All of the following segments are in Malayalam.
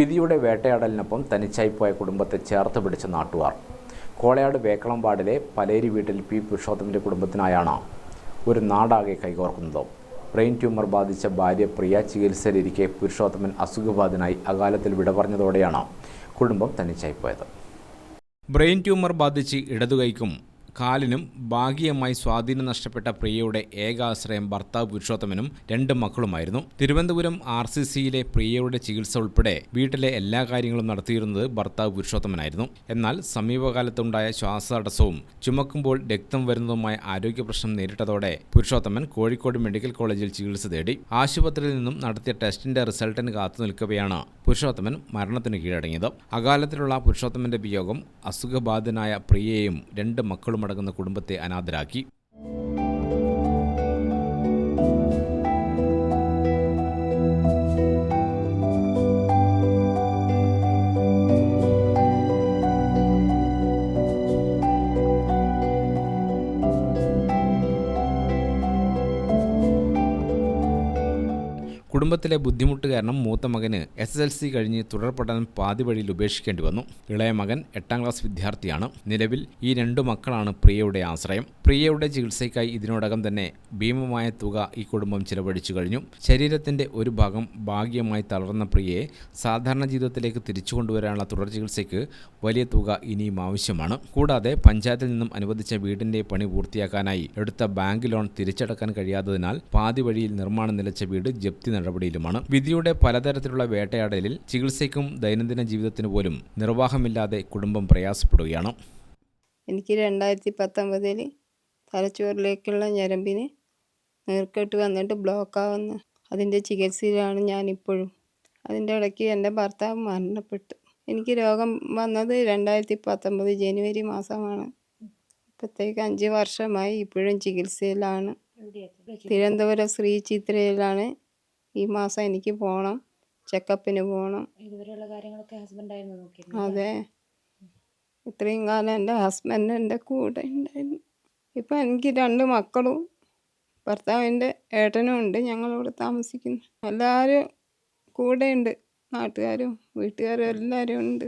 വിധിയുടെ വേട്ടയാടലിനൊപ്പം തനിച്ചായി പോയ കുടുംബത്തെ ചേർത്ത് പിടിച്ച നാട്ടുകാർ. കോളയാട് വേക്കളംപാടിലെ പലേരി വീട്ടിൽ പി പുരുഷോത്തമന്റെ കുടുംബത്തിനായാണ് ഒരു നാടാകെ കൈകോർക്കുന്നത്. ബ്രെയിൻ ട്യൂമർ ബാധിച്ച ഭാര്യ പ്രിയ ചികിത്സയിലിരിക്കെ പുരുഷോത്തമൻ അസുഖബാധിതനായി അകാലത്തിൽ വിട പറഞ്ഞതോടെയാണ് കുടുംബം തനിച്ചായി പോയത് ബ്രെയിൻ ട്യൂമർ ബാധിച്ച് ഇടതുകൈക്കും കാലിനും ഭാഗികമായി സ്വാധീനം നഷ്ടപ്പെട്ട പ്രിയയുടെ ഏകാശ്രയം ഭർത്താവ് പുരുഷോത്തമനും രണ്ട് മക്കളുമായിരുന്നു. തിരുവനന്തപുരം ആർ സി സിയിലെ പ്രിയയുടെ ചികിത്സ ഉൾപ്പെടെ വീട്ടിലെ എല്ലാ കാര്യങ്ങളും നടത്തിയിരുന്നത് ഭർത്താവ് പുരുഷോത്തമനായിരുന്നു. എന്നാൽ സമീപകാലത്തുണ്ടായ ശ്വാസതടസ്സവും ചുമക്കുമ്പോൾ രക്തം വരുന്നതുമായ ആരോഗ്യ പ്രശ്നം നേരിട്ടതോടെ പുരുഷോത്തമൻ കോഴിക്കോട് മെഡിക്കൽ കോളേജിൽ ചികിത്സ തേടി ആശുപത്രിയിൽ നിന്നും നടത്തിയ ടെസ്റ്റിന്റെ റിസൾട്ടിന് കാത്തു നിൽക്കവെയാണ് പുരുഷോത്തമൻ മരണത്തിന് കീഴടങ്ങിയത്. അകാലത്തിലുള്ള പുരുഷോത്തമന്റെ വിയോഗം അസുഖബാധിതനായ പ്രിയയെയും രണ്ട് മക്കളുമടങ്ങുന്ന കുടുംബത്തെ അനാഥരാക്കി. കുടുംബത്തിലെ ബുദ്ധിമുട്ട് കാരണം മൂത്ത മകന് എസ് എസ് എൽ സി കഴിഞ്ഞ് തുടർ പഠനം പാതി വഴിയിൽ ഉപേക്ഷിക്കേണ്ടി വന്നു. ഇളയ മകൻ എട്ടാം ക്ലാസ് വിദ്യാർത്ഥിയാണ്. നിലവിൽ ഈ രണ്ടു മക്കളാണ് പ്രിയയുടെ ആശ്രയം. പ്രിയയുടെ ചികിത്സയ്ക്കായി ഇതിനോടകം തന്നെ ഭീമമായ തുക ഈ കുടുംബം ചിലവഴിച്ചു കഴിഞ്ഞു. ശരീരത്തിന്റെ ഒരു ഭാഗം ഭാഗ്യമായി തളർന്ന പ്രിയയെ സാധാരണ ജീവിതത്തിലേക്ക് തിരിച്ചു കൊണ്ടുവരാനുള്ള തുടർ ചികിത്സയ്ക്ക് വലിയ തുക ഇനിയും ആവശ്യമാണ്. കൂടാതെ പഞ്ചായത്തിൽ നിന്നും അനുവദിച്ച വീടിന്റെ പണി പൂർത്തിയാക്കാനായി എടുത്ത ബാങ്ക് ലോൺ തിരിച്ചടക്കാൻ കഴിയാത്തതിനാൽ പാതി വഴിയിൽ നിർമ്മാണം നിലച്ച വീട് ജപ്തി നടപടിയിലുമാണ്. വിധിയുടെ പലതരത്തിലുള്ള വേട്ടയാടലിൽ ചികിത്സയ്ക്കും ദൈനംദിന ജീവിതത്തിനു പോലും നിർവാഹമില്ലാതെ കുടുംബം പ്രയാസപ്പെടുകയാണ്. എനിക്ക് രണ്ടായിരത്തി പത്തൊമ്പതിൽ തലച്ചോറിലേക്കുള്ള ഞരമ്പിന് നീർക്കെട്ട് വന്നിട്ട് ബ്ലോക്ക് ആവുന്ന അതിന്റെ ചികിത്സയിലാണ് ഞാനിപ്പോഴും. അതിന്റെ ഇടയ്ക്ക് എന്റെ ഭർത്താവ് മരണപ്പെട്ടു. എനിക്ക് രോഗം വന്നത് രണ്ടായിരത്തി പത്തൊമ്പത് ജനുവരി മാസമാണ്. ഇപ്പോഴത്തേക്ക് അഞ്ച് വർഷമായി ഇപ്പോഴും ചികിത്സയിലാണ്. തിരുവനന്തപുരം ശ്രീ ചിത്രയിലാണ് ഈ മാസം എനിക്ക് പോകണം ചെക്കപ്പിന് പോകണം ഇതുവരെയുള്ള കാര്യങ്ങളൊക്കെ ഹസ്ബൻഡ് ആയിരുന്നു നോക്കിയിരുന്നത് അതെ. ഇത്രയും കാലം എന്റെ ഹസ്ബൻഡ് എന്റെ കൂടെ ഉണ്ടായിരുന്നു. ഇപ്പം എനിക്ക് രണ്ട് മക്കളും ഭർത്താവിന്റെ ഏട്ടനും ഉണ്ട് ഞങ്ങളിവിടെ താമസിക്കുന്നു. എല്ലാവരും കൂടെയുണ്ട് നാട്ടുകാരും വീട്ടുകാരും എല്ലാവരും ഉണ്ട്.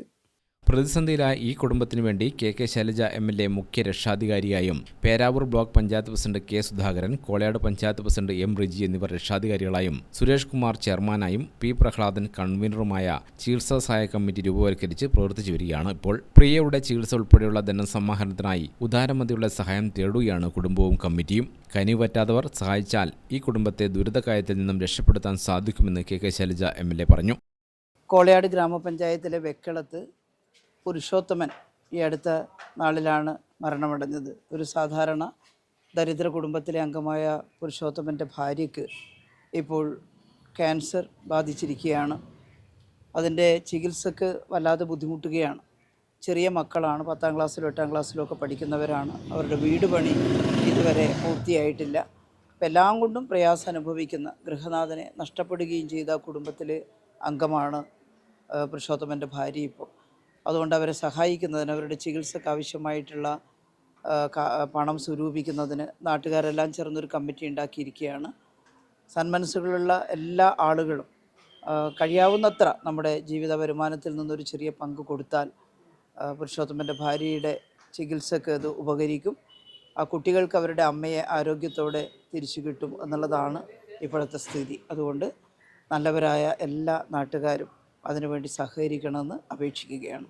പ്രതിസന്ധിയിലായ ഈ കുടുംബത്തിനു വേണ്ടി K K Shailaja M L A മുഖ്യ രക്ഷാധികാരിയായും Peravoor block panchayat president K Sudhakaran Kolayad panchayat president M Riji എന്നിവർ രക്ഷാധികാരികളായും സുരേഷ് കുമാർ ചെയർമാനായും പി പ്രഹ്ലാദൻ കൺവീനറുമായ ചികിത്സാ സഹായ കമ്മിറ്റി രൂപവൽക്കരിച്ച് പ്രവർത്തിച്ചു വരികയാണ്. ഇപ്പോൾ പ്രിയയുടെ ചികിത്സ ഉൾപ്പെടെയുള്ള ധനസമാഹരണത്തിനായി ഉദാരമതിയുടെ സഹായം തേടുകയാണ് കുടുംബവും കമ്മിറ്റിയും. കനി പറ്റാത്തവർ സഹായിച്ചാൽ ഈ കുടുംബത്തെ ദുരിതകാര്യത്തിൽ നിന്നും രക്ഷപ്പെടുത്താൻ സാധിക്കുമെന്ന് K K Shailaja M L A പറഞ്ഞു. കോളയാട് ഗ്രാമപഞ്ചായത്തിലെ വെക്കളത്ത് പുരുഷോത്തമൻ ഈ അടുത്ത നാളിലാണ് മരണമടഞ്ഞത്. ഒരു സാധാരണ ദരിദ്ര കുടുംബത്തിലെ അംഗമായ പുരുഷോത്തമന്റെ ഭാര്യയ്ക്ക് ഇപ്പോൾ ക്യാൻസർ ബാധിച്ചിരിക്കുകയാണ്. അതിന്റെ ചികിത്സക്ക് വല്ലാതെ ബുദ്ധിമുട്ടുകയാണ്. ചെറിയ മക്കളാണ് പത്താം ക്ലാസ്സിലും എട്ടാം ക്ലാസ്സിലും ഒക്കെ പഠിക്കുന്നവരാണ്. അവരുടെ വീട് പണി ഇതുവരെ പൂർത്തിയായിട്ടില്ല. അപ്പം എല്ലാം കൊണ്ടും പ്രയാസം അനുഭവിക്കുന്ന ഗൃഹനാഥനെ നഷ്ടപ്പെടുകയും ചെയ്ത കുടുംബത്തിലെ അംഗമാണ് പുരുഷോത്തമന്റെ ഭാര്യ ഇപ്പോൾ. അതുകൊണ്ട് അവരെ സഹായിക്കുന്നതിന് അവരുടെ ചികിത്സക്ക് ആവശ്യമായിട്ടുള്ള പണം സ്വരൂപിക്കുന്നതിന് നാട്ടുകാരെല്ലാം ചേർന്നൊരു കമ്മിറ്റി ഉണ്ടാക്കിയിരിക്കുകയാണ്. സന്മനസ്സുകളുള്ള എല്ലാ ആളുകളും കഴിയാവുന്നത്ര നമ്മുടെ ജീവിത വരുമാനത്തിൽ നിന്നൊരു ചെറിയ പങ്ക് കൊടുത്താൽ പുരുഷോത്തമന്റെ ഭാര്യയുടെ ചികിത്സക്ക് അത് ഉപകരിക്കും. ആ കുട്ടികൾക്ക് അവരുടെ അമ്മയെ ആരോഗ്യത്തോടെ തിരിച്ചു കിട്ടും എന്നുള്ളതാണ് ഇപ്പോഴത്തെ സ്ഥിതി. അതുകൊണ്ട് നല്ലവരായ എല്ലാ നാട്ടുകാരും അതിനുവേണ്ടി സഹകരിക്കണമെന്ന് അപേക്ഷിക്കുകയാണ്.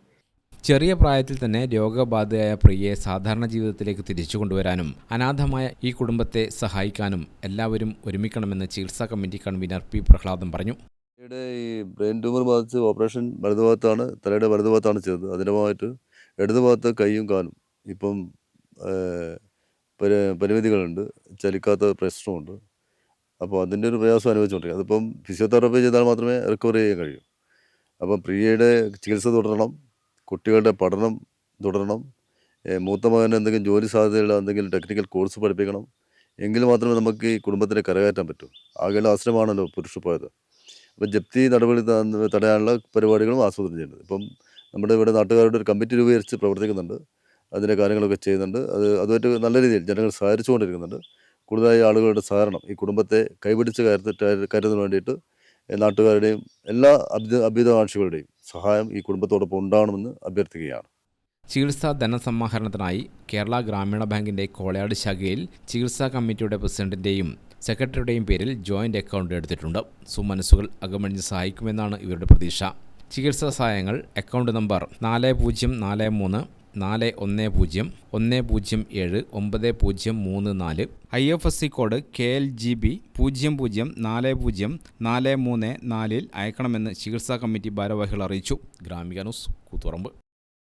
ചെറിയ പ്രായത്തിൽ തന്നെ രോഗബാധയായ പ്രിയയെ സാധാരണ ജീവിതത്തിലേക്ക് തിരിച്ചു കൊണ്ടുവരാനും അനാഥമായ ഈ കുടുംബത്തെ സഹായിക്കാനും എല്ലാവരും ഒരുമിക്കണമെന്ന് ചികിത്സാ കമ്മിറ്റി കൺവീനർ പി. പ്രഹ്ലാദം പറഞ്ഞു. ഇവിടെ ഈ ബ്രെയിൻ ട്യൂമർ ബാധിച്ച് ഓപ്പറേഷൻ വലതുഭാഗത്താണ് തലയുടെ വലതുഭാഗത്താണ് ചെയ്തത്. അതിന്റെ ഭാഗമായിട്ട് ഇടതുഭാഗത്ത് കൈയും കാലും ഇപ്പം പരിമിതികളുണ്ട്. ചലിക്കാത്ത പ്രശ്നമുണ്ട്. അപ്പോൾ അതിന്റെ ഒരു പ്രയാസം അനുഭവിച്ചുകൊണ്ടിരിക്കുക അതിപ്പം ഫിസിയോതെറാപ്പി ചെയ്താൽ മാത്രമേ റിക്കവർ ചെയ്യാൻ കഴിയൂ. അപ്പം പ്രിയയുടെ ചികിത്സ തുടരണം കുട്ടികളുടെ പഠനം തുടരണം മൂത്ത മകന് എന്തെങ്കിലും ജോലി സാധ്യതയുള്ള എന്തെങ്കിലും ടെക്നിക്കൽ കോഴ്സ് പഠിപ്പിക്കണം എങ്കിൽ മാത്രമേ നമുക്ക് ഈ കുടുംബത്തിനെ കരകയറ്റാൻ പറ്റൂ. ആകെയുള്ള ആശ്രമമാണല്ലോ പുരുഷ പോയത്. അപ്പം ജപ്തി നടപടി തടയാനുള്ള പരിപാടികളും ആസൂത്രണം ചെയ്യുന്നുണ്ട്. ഇപ്പം നമ്മുടെ ഇവിടെ നാട്ടുകാരുടെ ഒരു കമ്മിറ്റി രൂപീകരിച്ച് പ്രവർത്തിക്കുന്നുണ്ട്. അതിന്റെ കാര്യങ്ങളൊക്കെ ചെയ്യുന്നുണ്ട്. അത് അതുമായിട്ട് നല്ല രീതിയിൽ ജനങ്ങൾ സഹകരിച്ചുകൊണ്ടിരിക്കുന്നുണ്ട്. കൂടുതലായി ആളുകളുടെ സഹകരണം ഈ കുടുംബത്തെ കൈപിടിച്ച് കയറ്റി കയറ്റുന്നതിന് വേണ്ടിയിട്ട് നാട്ടുകാരുടെയും എല്ലാ അഭ്യുത അഭ്യുതകാംക്ഷികളുടെയും സഹായം ഈ കുടുംബത്തോടൊപ്പം ഉണ്ടാകണമെന്ന് അഭ്യർത്ഥിക്കുകയാണ്. ചികിത്സാ ധനസമാഹരണത്തിനായി കേരള ഗ്രാമീണ ബാങ്കിന്റെ കോളയാട് ശാഖയിൽ ചികിത്സാ കമ്മിറ്റിയുടെ പ്രസിഡന്റിന്റെയും സെക്രട്ടറിയുടെയും പേരിൽ ജോയിന്റ് അക്കൗണ്ട് എടുത്തിട്ടുണ്ട്. സുമനസ്സുകൾ അകമഴിഞ്ഞ് സഹായിക്കുമെന്നാണ് ഇവരുടെ പ്രതീക്ഷ. ചികിത്സാ സഹായങ്ങൾ അക്കൗണ്ട് നമ്പർ നാല് പൂജ്യം നാല് മൂന്ന് നാല് ഒന്ന് പൂജ്യം ഒന്ന് പൂജ്യം ഏഴ് ഒമ്പത് പൂജ്യം മൂന്ന് നാല്. I F S C code K L G B പൂജ്യം പൂജ്യം നാല് പൂജ്യം നാല് മൂന്ന് നാലിൽ അയക്കണമെന്ന് ചികിത്സാ കമ്മിറ്റി ഭാരവാഹികൾ അറിയിച്ചു. ഗ്രാമിക ന്യൂസ് കൂത്തുപറമ്പ്.